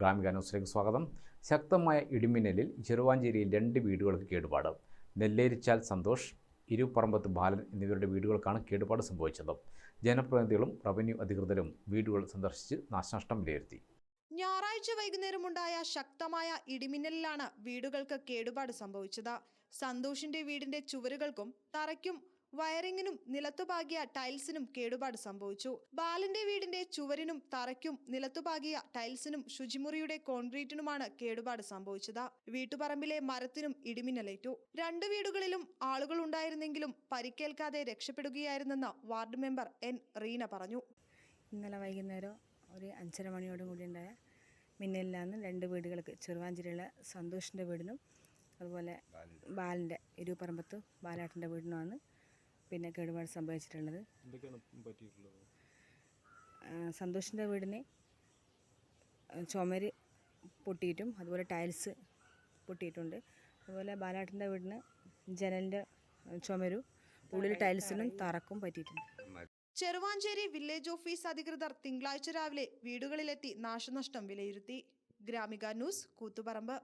ഗ്രാമിക ന്യൂസിലേക്ക് സ്വാഗതം. ശക്തമായ ഇടിമിന്നലിൽ ചെറുവാഞ്ചേരിയിൽ രണ്ട് വീടുകൾക്ക് കേടുപാട്. നെല്ലേരിച്ചാൽ സന്തോഷ് ഇരുപറമ്പത്ത് ബാലൻ എന്നിവരുടെ വീടുകൾക്കാണ് കേടുപാട് സംഭവിച്ചത്. ജനപ്രതിനിധികളും റവന്യൂ അധികൃതരും വീടുകൾ സന്ദർശിച്ച് നാശനഷ്ടം വിലയിരുത്തി. ഞായറാഴ്ച വൈകുന്നേരമുണ്ടായ ശക്തമായ ഇടിമിന്നലിലാണ് വീടുകൾക്ക് കേടുപാട് സംഭവിച്ചത്. സന്തോഷിന്റെ വീടിന്റെ ചുവരുകൾക്കും തറയ്ക്കും വയറിങ്ങിനും നിലത്തുപാകിയ ടൈൽസിനും കേടുപാട് സംഭവിച്ചു. ബാലന്റെ വീടിന്റെ ചുവരിനും തറയ്ക്കും നിലത്തുപാകിയ ടൈൽസിനും ശുചിമുറിയുടെ കോൺക്രീറ്റിനുമാണ് കേടുപാട് സംഭവിച്ചത്. വീട്ടുപറമ്പിലെ മരത്തിനും ഇടിമിന്നലേറ്റു. രണ്ടു വീടുകളിലും ആളുകൾ ഉണ്ടായിരുന്നെങ്കിലും പരിക്കേൽക്കാതെ രക്ഷപ്പെടുകയായിരുന്നെന്ന് വാർഡ് മെമ്പർ എൻ റീന പറഞ്ഞു. ഇന്നലെ വൈകുന്നേരം ഒരു അഞ്ചര മണിയോടും കൂടി ഉണ്ടായ മിന്നലിലാണ് രണ്ട് വീടുകൾക്ക് ചെറുവാഞ്ചേരിയുള്ള സന്തോഷിന്റെ വീടിനും അതുപോലെ ബാലിന്റെ ഇരുപറമ്പത്ത് ബാലാട്ടിന്റെ വീടിനുമാണ് പിന്നെ കേടുപാട് സംഭവിച്ചിട്ടുള്ളത്? സന്തോഷിന്റെ വീടിന് ചുമര് പൊട്ടിയിട്ടും അതുപോലെ ടൈൽസ് പൊട്ടിയിട്ടുണ്ട്. അതുപോലെ ബാലാട്ടിന്റെ വീടിന് ജനലിന്റെ ചുമരും ഉള്ളിൽ ടൈൽസിനും തറക്കും പറ്റിയിട്ടുണ്ട്. ചെറുവാഞ്ചേരി വില്ലേജ് ഓഫീസ് അധികൃതർ തിങ്കളാഴ്ച രാവിലെ വീടുകളിലെത്തി നാശനഷ്ടം വിലയിരുത്തി. ഗ്രാമിക ന്യൂസ് കൂത്തുപറമ്പ്.